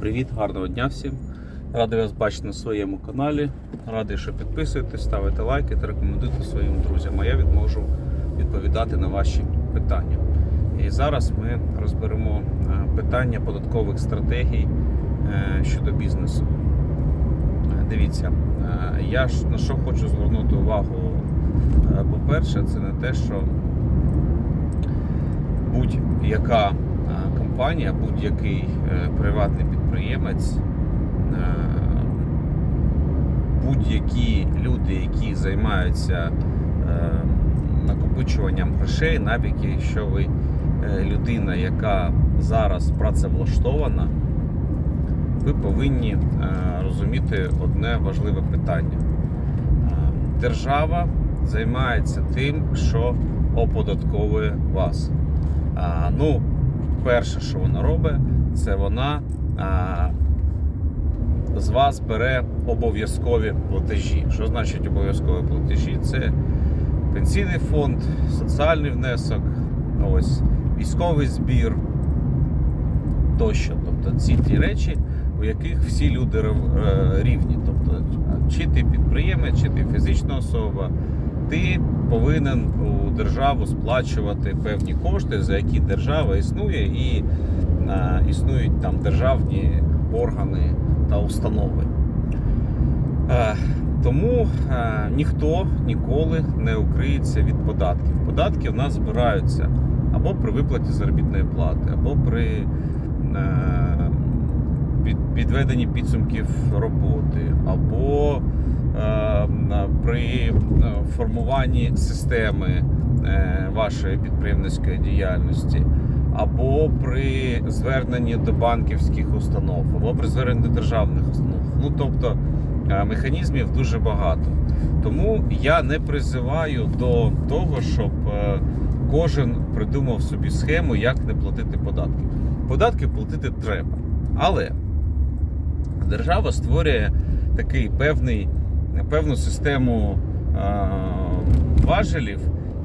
Привіт, гарного дня всім. Радий вас бачити на своєму каналі. Радий, що підписуєтесь, ставите лайки та рекомендуйте своїм друзям. А я відможу відповідати на ваші питання. І зараз ми розберемо е, питання податкових стратегій е, щодо бізнесу. Е, Дивіться, я на що хочу звернути увагу. По-перше, це не те, що будь-яка компанія, будь-який е, приватний підприємець, е, будь-які люди, які займаються е, накопичуванням грошей, навіть якщо ви людина, яка зараз працевлаштована, ви повинні розуміти одне важливе питання. Держава займається тим, що оподатковує вас. А, ну, перше, що вона робить, це вона а, з вас бере обов'язкові платежі. Що значить обов'язкові платежі? Це пенсійний фонд, соціальний внесок, ось, військовий збір тощо. Тобто ці ті речі, у яких всі люди е, рівні. Тобто, чи ти підприємець, чи ти фізична особа, ти повинен у державу сплачувати певні кошти, за які держава існує, і існують там державні органи та установи. Е, тому е, ніхто ніколи не укриється від податків. Податки в нас збираються або при виплаті заробітної плати, або при е, підведенні підсумків роботи, або е, при е, формуванні системи е, вашої підприємницької діяльності, або при зверненні до банківських установ, або при зверненні до державних установ. Ну тобто е, механізмів дуже багато. Тому я не призиваю до того, щоб е, кожен придумав собі схему, як не платити податки. Податки платити треба. Але держава створює такий певний, певну систему важелів,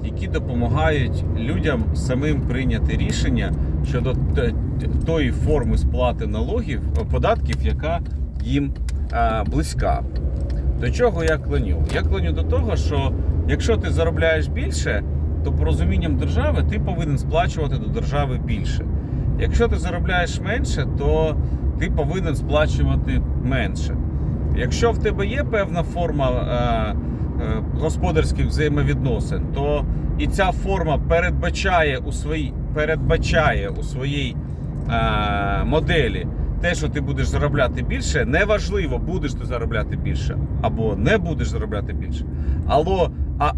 які допомагають людям самим прийняти рішення щодо тої форми сплати налогів, податків, яка їм близька. До чого я клоню? Я клоню до того, що якщо ти заробляєш більше, то по розумінням держави ти повинен сплачувати до держави більше. Якщо ти заробляєш менше, то ти повинен сплачувати менше. Якщо в тебе є певна форма е, е, господарських взаємовідносин, то і ця форма передбачає у своїй, передбачає у своїй е, моделі те, що ти будеш заробляти більше, неважливо, будеш ти заробляти більше або не будеш заробляти більше. Але,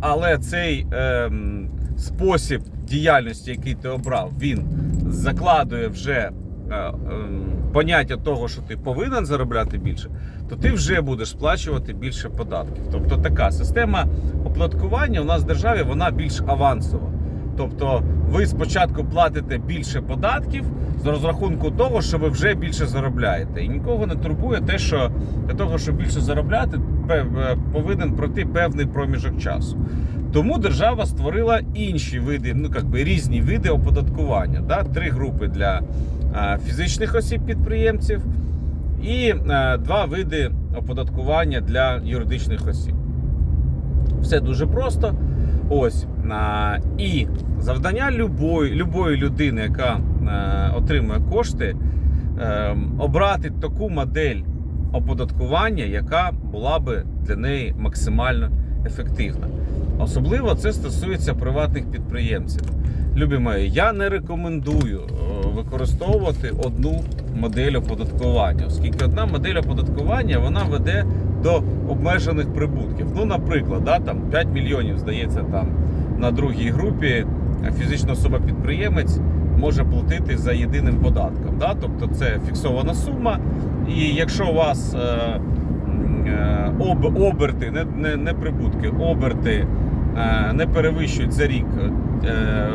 але цей ем, спосіб діяльності, який ти обрав, він закладує вже е, ем, поняття того, що ти повинен заробляти більше, то ти вже будеш сплачувати більше податків. Тобто така система оподаткування у нас в державі вона більш авансова. Тобто ви спочатку платите більше податків з розрахунку того, що ви вже більше заробляєте. І нікого не турбує те, що для того, щоб більше заробляти, е, повинен пройти певний проміжок часу. Тому держава створила інші види, ну як би різні види оподаткування. Да? Три групи для фізичних осіб підприємців і е, два види оподаткування для юридичних осіб. Все дуже просто. Ось і завдання любої, любої людини, яка е, отримує кошти, е, обрати таку модель оподаткування, яка була би для неї максимально ефективна. Особливо це стосується приватних підприємців. Любі мої, я не рекомендую е, використовувати одну модель оподаткування, оскільки одна модель оподаткування вона веде до обмежених прибутків. Ну, наприклад, да, там 5 мільйонів здається там на другій групі фізична особа-підприємець може платити за єдиним податком. Да? Тобто це фіксована сума. І якщо у вас е, е, об, оберти, не, не, не прибутки, оберти не перевищують за рік е,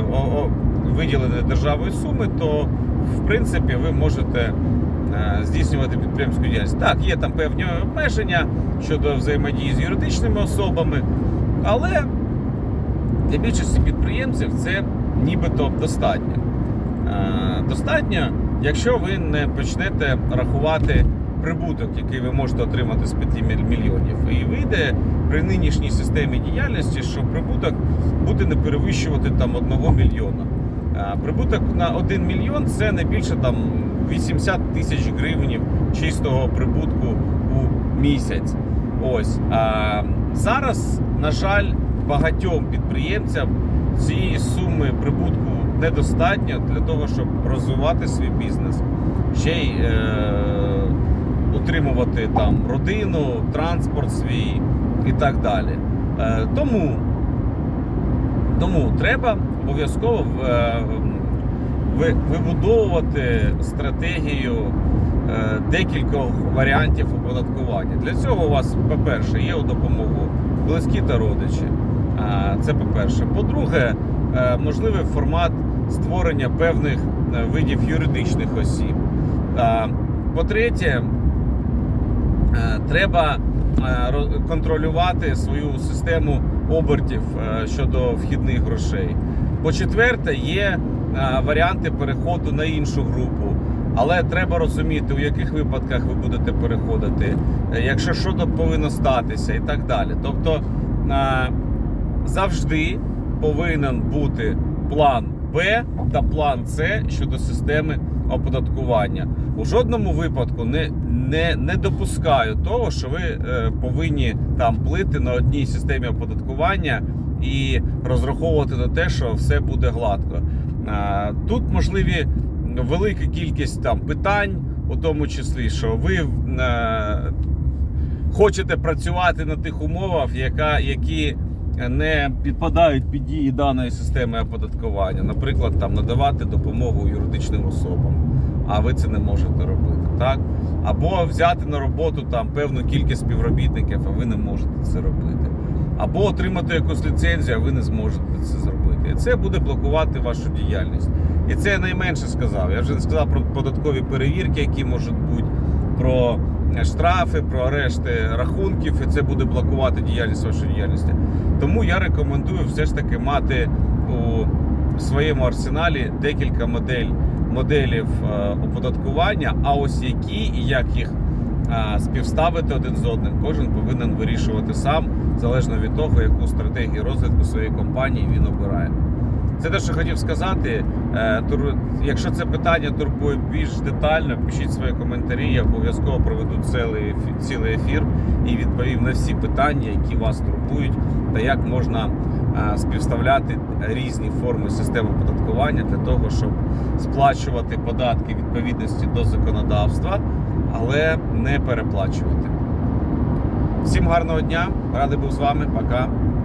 виділені державою суми, то в принципі ви можете е, здійснювати підприємську діяльність. Так, є там певні обмеження щодо взаємодії з юридичними особами, але для більшості підприємців це нібито достатньо. Е, Достатньо якщо ви не почнете рахувати прибуток, який ви можете отримати з 5 мільйонів, і вийде при нинішній системі діяльності, що прибуток буде не перевищувати там 1 мільйона. Прибуток на 1 мільйон це не більше там 80 тисяч гривень чистого прибутку у місяць. Ось а зараз, на жаль, багатьом підприємцям цієї суми прибутку недостатньо для того, щоб розвивати свій бізнес, ще й е, утримувати там родину, транспорт свій і так далі. Е, тому, тому треба обов'язково е, вибудовувати стратегію е, декількох варіантів оподаткування. Для цього у вас, по-перше, є у допомогу близькі та родичі. Це по-перше. По-друге, можливий формат створення певних видів юридичних осіб. По-третє, треба е, контролювати свою систему обертів е, щодо вхідних грошей. По-четверте, є е, варіанти переходу на іншу групу. Але треба розуміти, у яких випадках ви будете переходити, е, якщо що повинно статися і так далі. Тобто е, завжди повинен бути план Б та план С щодо системи оподаткування. У жодному випадку не, не, не допускаю того, що ви е, повинні там плити на одній системі оподаткування і розраховувати на те, що все буде гладко. Е, тут можливі велика кількість там питань, у тому числі, що ви е, хочете працювати на тих умовах, яка, які не підпадають під дії даної системи оподаткування. Наприклад, там надавати допомогу юридичним особам, а ви це не можете робити. Так? Або взяти на роботу там певну кількість співробітників, а ви не можете це робити. Або отримати якусь ліцензію, а ви не зможете це зробити. І це буде блокувати вашу діяльність. І це я найменше сказав. Я вже не сказав про податкові перевірки, які можуть бути, про штрафи, про арешти рахунків, і це буде блокувати діяльність вашої діяльності. Тому я рекомендую все ж таки мати у своєму арсеналі декілька модель, моделів е, оподаткування, а ось які і як їх е, співставити один з одним, кожен повинен вирішувати сам, залежно від того, яку стратегію розвитку своєї компанії він обирає. Це те, що хотів сказати. Е, Якщо це питання турбує більш детально, пишіть свої коментарі. Я обов'язково проведу цілий цілий ефір і відповім на всі питання, які вас турбують, та як можна е, співставляти різні форми системи оподаткування для того, щоб сплачувати податки відповідності до законодавства, але не переплачувати. Всім гарного дня, радий був з вами. Пока.